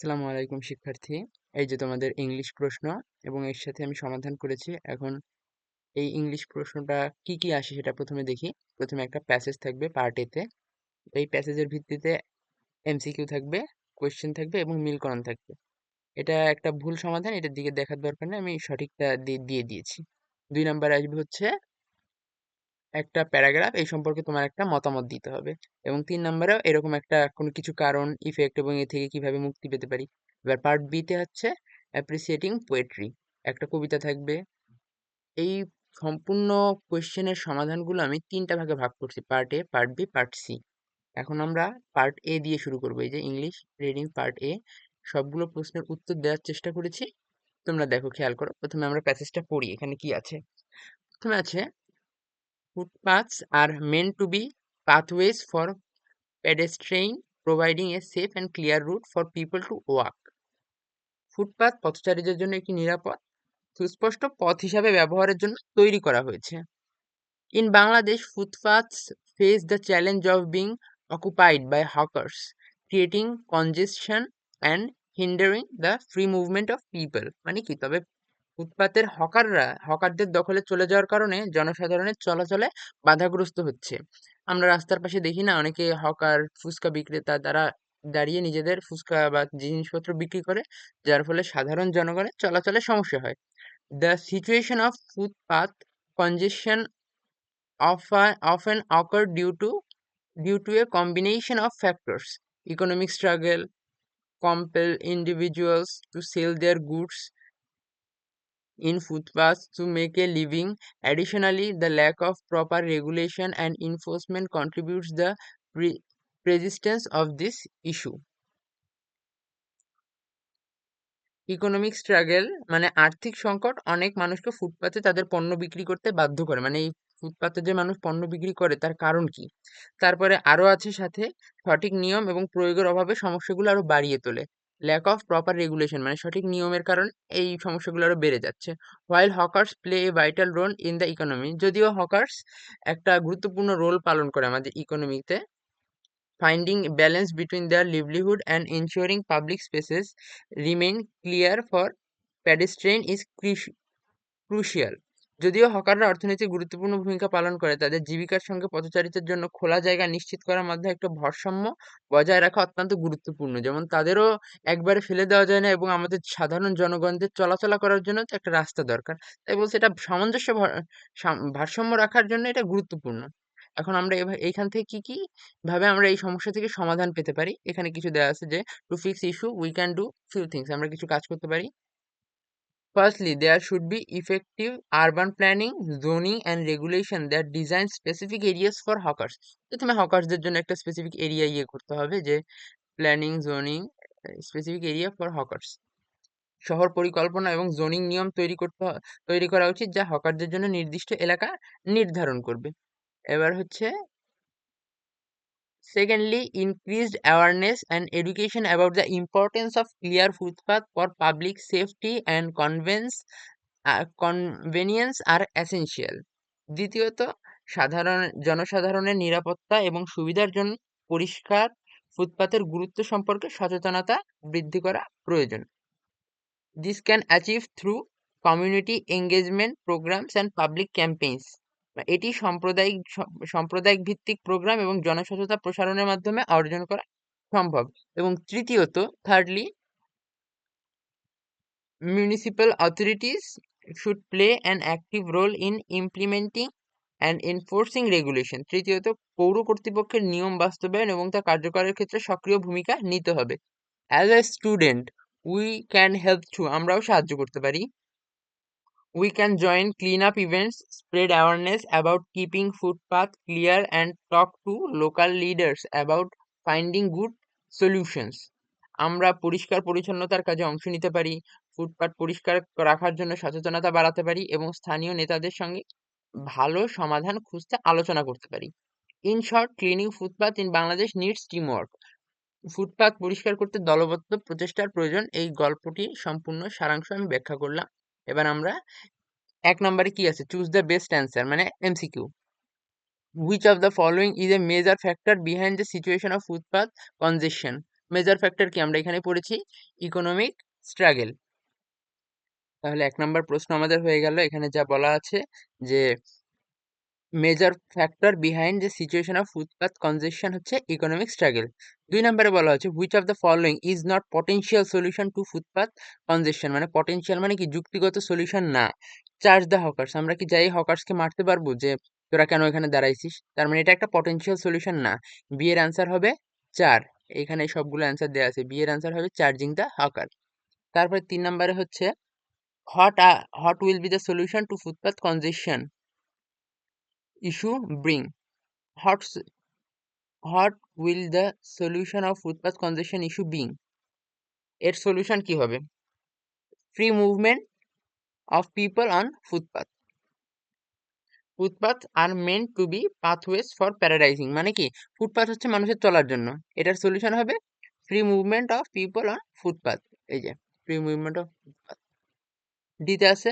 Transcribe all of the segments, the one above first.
আসসালামু আলাইকুম শিক্ষার্থী। এই যে তোমাদের ইংলিশ প্রশ্ন এবং এর সাথে আমি সমাধান করেছি, এখন এই ইংলিশ প্রশ্নটা কি কি আসে সেটা প্রথমে দেখি। প্রথমে একটা প্যাসেজ থাকবে পার্ট এতে এই প্যাসেজের ভিত্তিতে এমসিকিউ থাকবে কোয়েশ্চেন থাকবে এবং মিলকরণ থাকবে। এটা একটা ভুল সমাধান, এটার দিকে দেখার দরকার নেই, আমি সঠিকটা দিয়ে দিয়ে দিয়েছি। দুই নাম্বার আসবে হচ্ছে একটা প্যারাগ্রাফ, এই সম্পর্কে তোমার একটা মতামত দিতে হবে। এবং তিন নম্বরেও এরকম একটা কোনো কিছু কারণ ইফেক্ট এবং এ থেকে কীভাবে মুক্তি পেতে পারি। এবার পার্ট বিতে হচ্ছে অ্যাপ্রিসিয়েটিং পোয়েট্রি একটা কবিতা থাকবে। এই সম্পূর্ণ কোয়েশ্চেনের সমাধানগুলো আমি তিনটা ভাগে ভাগ করছি part A part B part C এখন আমরা পার্ট এ দিয়ে শুরু করব। এই যে ইংলিশ রিডিং পার্ট এ সবগুলো প্রশ্নের উত্তর দেওয়ার চেষ্টা করেছি। তোমরা দেখো, খেয়াল করো। প্রথমে আমরা প্যাসেজটা পড়ি, এখানে কি আছে? প্রথমে আছে Footpaths are meant to be pathways for pedestrians, providing a safe and clear route for people to walk. ফুটপাত পথচারীদের জন্য একটি নিরাপদ সুস্পষ্ট পথ হিসাবে ব্যবহারের জন্য তৈরি করা হয়েছে in Bangladesh footpaths face the challenge of being occupied by hawkers, creating congestion and hindering the free movement of people মানে কি তবে ফুটপাতের হকাররা, হকারদের দখলে চলে যাওয়ার কারণে জনসাধারণের চলাচলে বাধাগ্রস্ত হচ্ছে। আমরা রাস্তার পাশে দেখি না, অনেকে হকার ফুচকা বিক্রেতা তারা দাঁড়িয়ে নিজেদের ফুচকা বা জিনিসপত্র বিক্রি করে, যার ফলে সাধারণ জনগণের চলাচলে সমস্যা হয়। The situation of footpath congestion often occur due to due to a combination of factors economic struggle, compel individuals to sell their goods in footpaths to make a living. Additionally, the lack of proper regulation and enforcement contributes the persistence of this issue. Economic struggle মানে আর্থিক সংকট অনেক মানুষকে ফুটপাতে তাদের পণ্য বিক্রি করতে বাধ্য করে মানে এই ফুটপাতে যে মানুষ পণ্য বিক্রি করে তার কারণ কি তারপরে আরও আছে সাথে সঠিক নিয়ম এবং প্রয়োগের অভাবে সমস্যাগুলো আরও বাড়িয়ে তোলে ল্যাক অফ প্রপার রেগুলেশন মানে সঠিক নিয়মের কারণে এই সমস্যাগুলো আরও বেড়ে যাচ্ছে। While hawkers play a vital role in the economy যদিও হকার্স একটা গুরুত্বপূর্ণ রোল পালন করে আমাদের ইকোনমিতে finding balance between their livelihood and ensuring public spaces remain clear for pedestrian is crucial যদিও হকাররা অর্থনীতি গুরুত্বপূর্ণ ভূমিকা পালন করে, তাদের জীবিকার সঙ্গে পথচারীদের জন্য খোলা জায়গা নিশ্চিত করার মাধ্যমে একটা ভারসাম্য বজায় রাখা অত্যন্ত গুরুত্বপূর্ণ। যেমন তাদেরও একবারে ফেলে দেওয়া যায় না এবং আমাদের সাধারণ জনগণদের চলাচলা করার জন্য তো একটা রাস্তা দরকার। তাই বলছে এটা সামঞ্জস্য ভারসাম্য রাখার জন্য এটা গুরুত্বপূর্ণ। এখন আমরা এইখান থেকে কি কি ভাবে আমরা এই সমস্যা থেকে সমাধান পেতে পারি? এখানে কিছু দেওয়া আছে যে to fix issue we can do few things আমরা কিছু কাজ করতে পারি। Firstly, there should be effective urban planning, zoning and regulation that design specific areas for hawkers. প্রথমে হকার্সদের জন্য একটা স্পেসিফিক এরিয়া ইয়ে করতে হবে যে planning zoning specific area for hawkers শহর পরিকল্পনা এবং জোনিং নিয়ম তৈরি করতে তৈরি করা উচিত যা হকারদের জন্য নির্দিষ্ট এলাকা নির্ধারণ করবে এবার হচ্ছে Secondly, increased awareness and education about the importance of clear footpath for public safety and convenience uh, convenience are essential. দ্বিতীয়ত সাধারণ জনসাধারণের নিরাপত্তা এবং সুবিধার জন্য পরিষ্কার ফুটপাতের গুরুত্ব সম্পর্কে সচেতনতা বৃদ্ধি করা প্রয়োজন this can achieve through community engagement programs and public campaigns এটি সাম্প্রদায়িক সাম্প্রদায়িক ভিত্তিক প্রোগ্রাম এবং জনসচেতনতা প্রসারণের মাধ্যমে অর্জন করা সম্ভব। এবং তৃতীয়ত thirdly municipal authorities should play an active role in implementing and enforcing regulation তৃতীয়ত, পৌর কর্তৃপক্ষের নিয়ম বাস্তবায়ন এবং তা কার্যকরের ক্ষেত্রে সক্রিয় ভূমিকা নিতে হবে। As a student we can help to আমরাও সাহায্য করতে পারি। We can join cleanup events, spread awareness about keeping footpath clear and talk to local leaders about finding good solutions. আমরা পরিষ্কার পরিচ্ছন্নতার কাজে অংশ নিতে পারি ফুটপাত পরিষ্কার রাখার জন্য সচেতনতা বাড়াতে পারি এবং স্থানীয় নেতাদের সঙ্গে ভালো সমাধান খুঁজতে আলোচনা করতে পারি। In short cleaning footpath in Bangladesh needs teamwork footpath পরিষ্কার করতে দলবদ্ধ প্রচেষ্টার প্রয়োজন এই গল্পটি সম্পূর্ণ সারাংশ আমি ব্যাখ্যা করলাম। এবার আমরা এক নম্বরে কি আছে? চুজ দ্য বেস্ট অ্যান্সার মানে MCQ which of the following is a major factor behind the situation of footpath congestion? Major factor কি? আমরা এখানে পড়েছি ইকোনমিক স্ট্রাগেল তাহলে এক নম্বর প্রশ্ন আমাদের হয়ে গেল। এখানে যা বলা আছে যে major factor behind the situation of footpath congestion হচ্ছে ইকোনমিক স্ট্রাগল দুই নম্বরে বলা হচ্ছে which of the following is not potential solution to footpath congestion মানে পটেনশিয়াল মানে কি? যুক্তিগত সলিউশন না। চার্জ দ্য হকার্স আমরা কি যাই হকার্সকে মারতে পারব যে, তোরা কেন এখানে দাঁড়াইছিস? তার মানে এটা একটা পটেনশিয়াল সলিউশন না। বিয়ের অ্যান্সার হবে চার। এখানে সবগুলো অ্যান্সার দেওয়া আছে। বিয়ের অ্যান্সার হবে চার্জিং দ্য হকার তারপরে তিন নম্বরে হচ্ছে what what will be the solution to footpath congestion issue bring? What, what will the solution of footpath congestion issue being? এর সলিউশন কি হবে? Free movement of people on footpath footpath are meant to be pathways for প্যারাডাইজিং মানে কি? Footpath হচ্ছে মানুষের চলার জন্য। এটার সলিউশন হবে free movement of people on footpath এই যে ফ্রি মুভমেন্ট অফ ফুটপাথ ডিতে আছে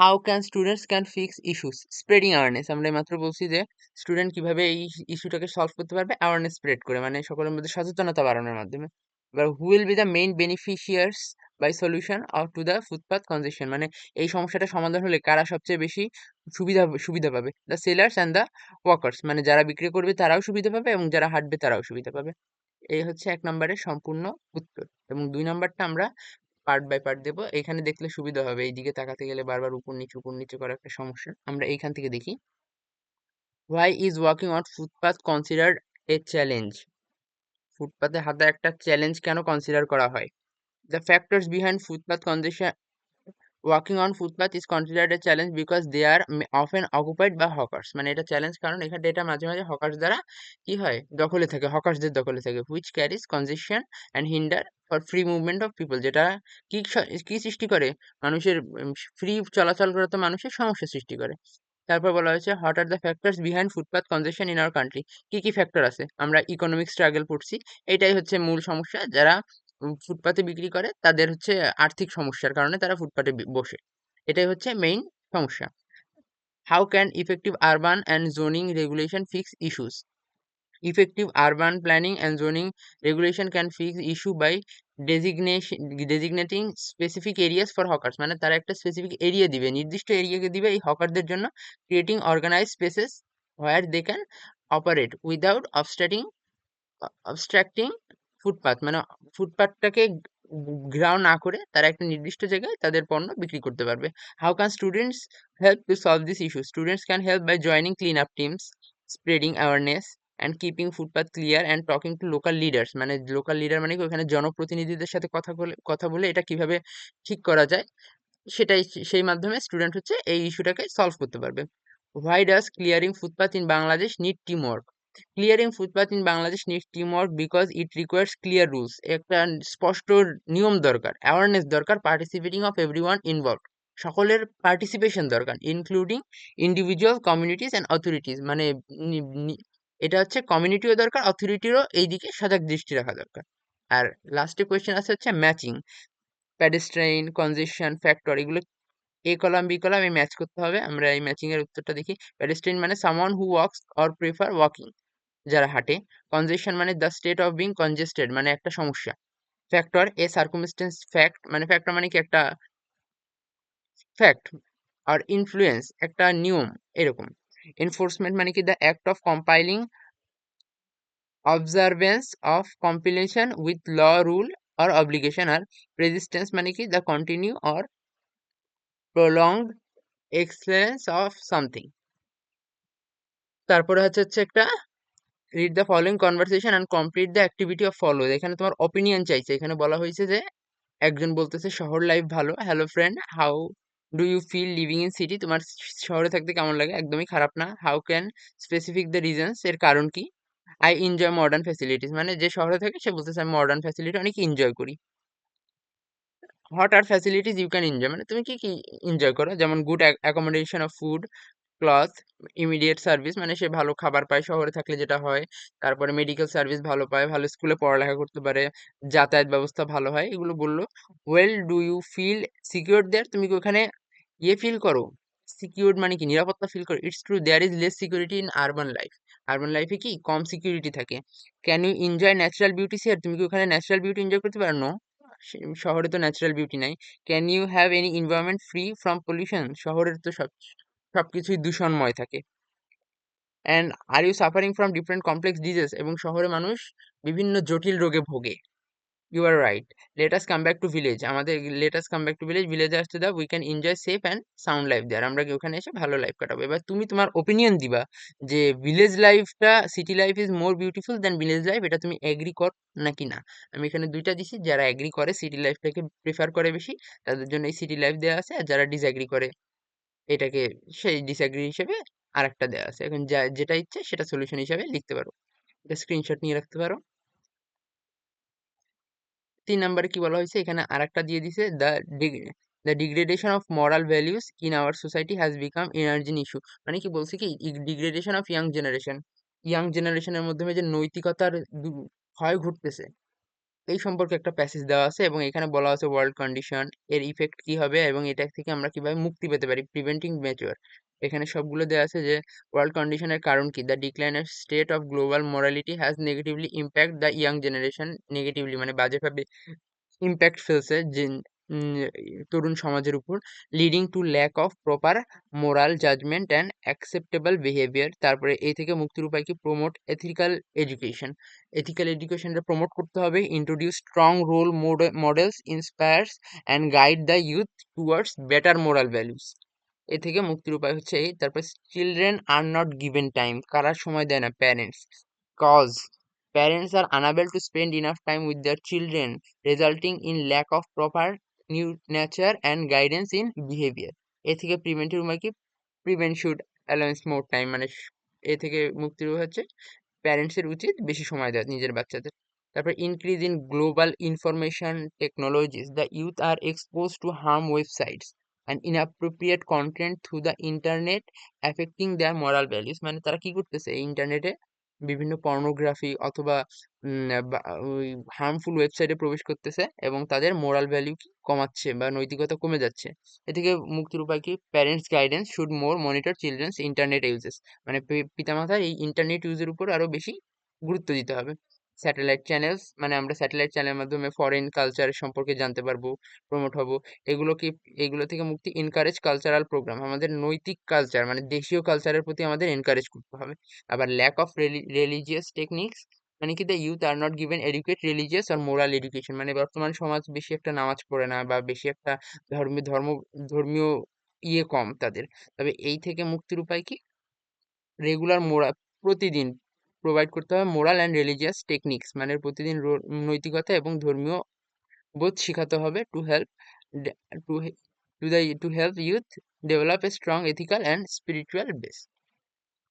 how can students can fix issues spreading awareness আমরা মাত্র বলছি যে স্টুডেন্ট কীভাবে এই ইস্যুটাকে সলভ করতে পারবে? অ্যাওয়ারনেস স্প্রেড করে মানে সকলের মধ্যে সচেতনতা বাড়ানোর মাধ্যমে। এবার who will be the main beneficiaries by solution of to the footpath congestion মানে এই সমস্যাটা সমাধান হলে কারা সবচেয়ে বেশি সুবিধা সুবিধা পাবে? The sellers and the workers মানে যারা বিক্রি করবে তারাও সুবিধা পাবে এবং যারা হাঁটবে তারাও সুবিধা পাবে। এই হচ্ছে এক নম্বরের সম্পূর্ণ উত্তর এবং দুই নম্বরটা আমরা পার্ট বাই পার্ট দেবো। এখানে দেখলে সুবিধা হবে। এইদিকে তাকাতে গেলে বারবার উপর নিচে উপর নিচে করা একটা সমস্যা। আমরা এইখান থেকে দেখি। Why is walking on footpath consider a challenge ফুটপাথে হাঁটা একটা চ্যালেঞ্জ কেন কনসিডার করা হয়? The factors behind footpath congestion walking on footpath is considered a challenge because they are often occupied বা হকার্স মানে এটা চ্যালেঞ্জ কারণ এখানে এটা মাঝে মাঝে হকার্স দ্বারা কি হয়? দখলে থাকে হকার্সদের দখলে থাকে which causes congestion and hinder for free movement of people যেটা কি কি সৃষ্টি করে? মানুষের ফ্রি চলাচল করে তো মানুষের সমস্যা সৃষ্টি করে। তারপর বলা হয়েছে what are the factors behind footpath congestion in our country কি কি ফ্যাক্টর আছে? আমরা ইকোনমিক স্ট্রাগল পড়ছি এটাই হচ্ছে মূল সমস্যা। যারা ফুটপাতে বিক্রি করে তাদের হচ্ছে আর্থিক সমস্যার কারণে তারা ফুটপাতে বসে। এটাই হচ্ছে মেইন সমস্যা। How can effective urban and zoning regulation fix issues effective urban planning and zoning regulation can fix issue by designation designating specific areas for hawkers মানে তারা একটা স্পেসিফিক এরিয়া দিবে, নির্দিষ্ট এরিয়াকে দিবে এই হকারদের জন্য creating organize spaces where they can operate without obstructing obstructing footpath মানে ফুটপাথটাকে ঘেরাও না করে তারা একটা নির্দিষ্ট জায়গায় তাদের পণ্য বিক্রি করতে পারবে। How can students help to solve this issue students can help by joining clean up teams spreading awareness and keeping footpath clear and talking to local leaders মানে লোকাল লিডার মানে কি ওখানে জনপ্রতিনিধিদের সাথে কথা বলে কথা বলে এটা কীভাবে ঠিক করা যায়, সেটাই সেই মাধ্যমে স্টুডেন্ট হচ্ছে এই ইস্যুটাকে সলভ করতে পারবে। Why does clearing footpath in Bangladesh need team work clearing footpath in Bangladesh team work because it requires clear rules একটা স্পষ্ট নিয়ম দরকার অ্যাওয়ারনেস দরকার participating of every one involve সকলের পার্টিসিপেশন দরকার including individual communities and authorities মানে এটা হচ্ছে কমিউনিটিও দরকার অথরিটিরও এই দিকে সজাগ দৃষ্টি রাখা দরকার। আর লাস্টে কোয়েশ্চেন আছে হচ্ছে ম্যাচিং প্যাডেস্ট্রাইন কনজেশন ফ্যাক্টর এগুলো এ কলাম বি কলাম এই ম্যাচ করতে হবে, আমরা এই ম্যাচিংয়ের উত্তরটা দেখি প্যাডেস্ট্রাইন মানে someone who walks or prefer walking যারা হাঁটে কনজেশন মানে the state of being congested মানে একটা সমস্যা। ফ্যাক্টর এ সার্কুমস্টেন্স ফ্যাক্ট মানে ফ্যাক্টর মানে কি একটা ফ্যাক্ট আর ইনফ্লুয়েন্স একটা নিয়ম, এরকম। এনফোর্সমেন্ট মানে কি the act of compiling observance of compilation with law rule or obligation R resistance মানে কি the continue or prolonged excellence of something তারপরে হচ্ছে হচ্ছে একটা read the following conversation and complete the activity of follow এখানে তোমার opinion চাইছে। এখানে বলা হয়েছে যে, একজন বলতেছে, শহর লাইফ ভালো। Hello friend how do you feel living in city তোমার শহরে থাকতে কেমন লাগে? একদমই খারাপ না। How can specific the reasons এর কারণ কি? আই এনজয় মডার্ন ফ্যাসিলিটিস মানে যে শহরে থাকে, সে বলতেছে, আমি মডার্ন ফ্যাসিলিটি অনেক এনজয় করি। What are facilities you can enjoy মানে তুমি কি কি এনজয় করো? যেমন good accommodation of food cloth immediate service মানে সে ভালো খাবার পায় শহরে থাকলে যেটা হয়, তারপরে মেডিকেল সার্ভিস ভালো পায়, ভালো স্কুলে পড়ালেখা করতে পারে, যাতায়াত ব্যবস্থা ভালো হয়, এগুলো বলল। Well do you feel secure there তুমি কি ওখানে ইয়ে ফিল করো? সিকিউর মানে কি? নিরাপত্তা ফিল করো? It's true there is less security in urban life urban লাইফে কি? কম সিকিউরিটি থাকে। Can you enjoy natural beauty here তুমি কি ওখানে ন্যাচারাল বিউটি এনজয় করতে পারো? নো শহরে তো ন্যাচারাল বিউটি নাই। Can you have any environment free from pollution শহরের তো সব সবকিছুই দূষণময় থাকে। And are you suffering from different complex disease এবং শহরে মানুষ বিভিন্ন জটিল রোগে ভোগে। You are right let's come back to village আমাদের let's come back to village ভিলেজে আসতে দাও we can enjoy safe and sound life there আমরা ওখানে এসে ভালো লাইফ কাটাবো। এবার তুমি তোমার ওপিনিয়ন দিবা যে ভিলেজ লাইফটা city life is more beautiful than village life এটা তুমি এগ্রি কর নাকি না? আমি এখানে দুইটা দিছি, যারা এগ্রি করে সিটি লাইফটাকে প্রেফার করে বেশি, তাদের জন্য এই সিটি লাইফ দেওয়া আছে। আর যারা ডিসএগ্রি করে এটাকে সেই ডিসএগ্রি হিসেবে আরেকটা দেওয়া আছে। এখন যা, যেটা ইচ্ছে সেটা সলিউশন হিসেবে লিখতে পারো। এটা স্ক্রিনশট নিয়ে রাখতে পারো। তিন নম্বরে কি বলা হয়েছে? এখানে আরেকটা দিয়ে দিছে the the degradation of moral values in our society has become an urgent issue মানে কি বলছে কি? Degradation of young generation young জেনারেশনের মাধ্যমে যে নৈতিকতার ক্ষয় ঘটতেছে এই সম্পর্কে একটা প্যাসেজ দেওয়া আছে এবং এখানে বলা আছে ওয়ার্ল্ড কন্ডিশন এর ইফেক্ট কি হবে এবং এটা থেকে আমরা কীভাবে মুক্তি পেতে পারি প্রিভেন্টিং ম্যাচিওর এখানে সবগুলো দেওয়া আছে যে ওয়ার্ল্ড কন্ডিশনের কারণ কি? The ডিক্লাইনের state of global morality has negatively impact the young generation negatively মানে বাজেভাবে ইম্প্যাক্ট ফেলছে তরুণ সমাজের উপর leading to lack of proper moral judgment and acceptable behavior তারপরে এই থেকে মুক্তির উপায় কি? প্রমোট এথিক্যাল এডুকেশন এথিক্যাল এডুকেশনটা প্রমোট করতে হবে introduce strong role models inspires and guide the youth towards better moral values এ থেকে মুক্তির উপায় হচ্ছে এই, তারপর children are not given time কারা সময় দেয় না? Parents cause parents are unable to spend enough time with their children, resulting in lack of proper new nature and guidance in behavior. এ থেকে প্রিভেন্টিভ উপায় কি? Prevent should allowance more time মানে এ থেকে মুক্তির হচ্ছে প্যারেন্টসের উচিত বেশি সময় দেওয়া নিজের বাচ্চাদের। তারপর increase in global information technologies the youth are exposed to harm websites and inappropriate content through the internet affecting their moral values মানে তারা কি করতেছে? ইন্টারনেটে বিভিন্ন পর্নোগ্রাফি অথবা হার্মফুল ওয়েবসাইটে প্রবেশ করতেছে এবং তাদের মোরাল ভ্যালু কমাচ্ছে বা নৈতিকতা কমে যাচ্ছে। এ থেকে মুক্তির উপায় কি? Parents guidance should more monitor children's internet uses মানে পিতামাতার এই ইন্টারনেট ইউজের উপর আরও বেশি গুরুত্ব দিতে হবে। স্যাটেলাইট চ্যানেলস মানে আমরা স্যাটেলাইট চ্যানেলের মাধ্যমে ফরেন কালচার সম্পর্কে জানতে পারব প্রমোট হব। এগুলো কি, এগুলো থেকে মুক্তি এনকারেজ কালচারাল প্রোগ্রাম আমাদের নৈতিক কালচার মানে দেশীয় কালচারের প্রতি আমাদের এনকারেজ করতে হবে। আবার ল্যাক অফ রিলিজিয়াস টেকনিক্স মানে কি the youth are not given educate religious R moral education মানে বর্তমান সমাজ বেশি একটা নামাজ পড়ে না বা বেশি একটা ধর্মীয় ধর্ম, ধর্মীয় ইয়ে কম তাদের। তবে এই থেকে মুক্তির উপায় কি? রেগুলার মোরা প্রতিদিন প্রোভাইড করতে হবে মোরাল অ্যান্ড রিলিজিয়াস টেকনিক্স মানে প্রতিদিন নৈতিকতা এবং ধর্মীয় বোধ শেখাতে হবে to help to to the to help youth develop a strong ethical and spiritual base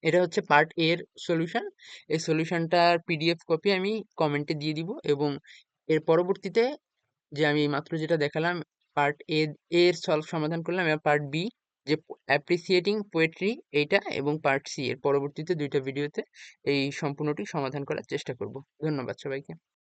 এটা হচ্ছে পার্ট এর সলিউশন এই সলিউশনটার পিডিএফ কপি আমি কমেন্টে দিয়ে দিব এবং এর পরবর্তীতে যে আমি মাত্র যেটা দেখালাম পার্ট এ এর সলভ সমাধান করলাম, এবার পার্ট বি যে অ্যাপ্রিসিয়েটিং পোয়েট্রি এইটা এবং পার্ট সি এর পরবর্তীতে দুইটা ভিডিওতে এই সম্পূর্ণটি সমাধান করার চেষ্টা করব। ধন্যবাদ সবাইকে।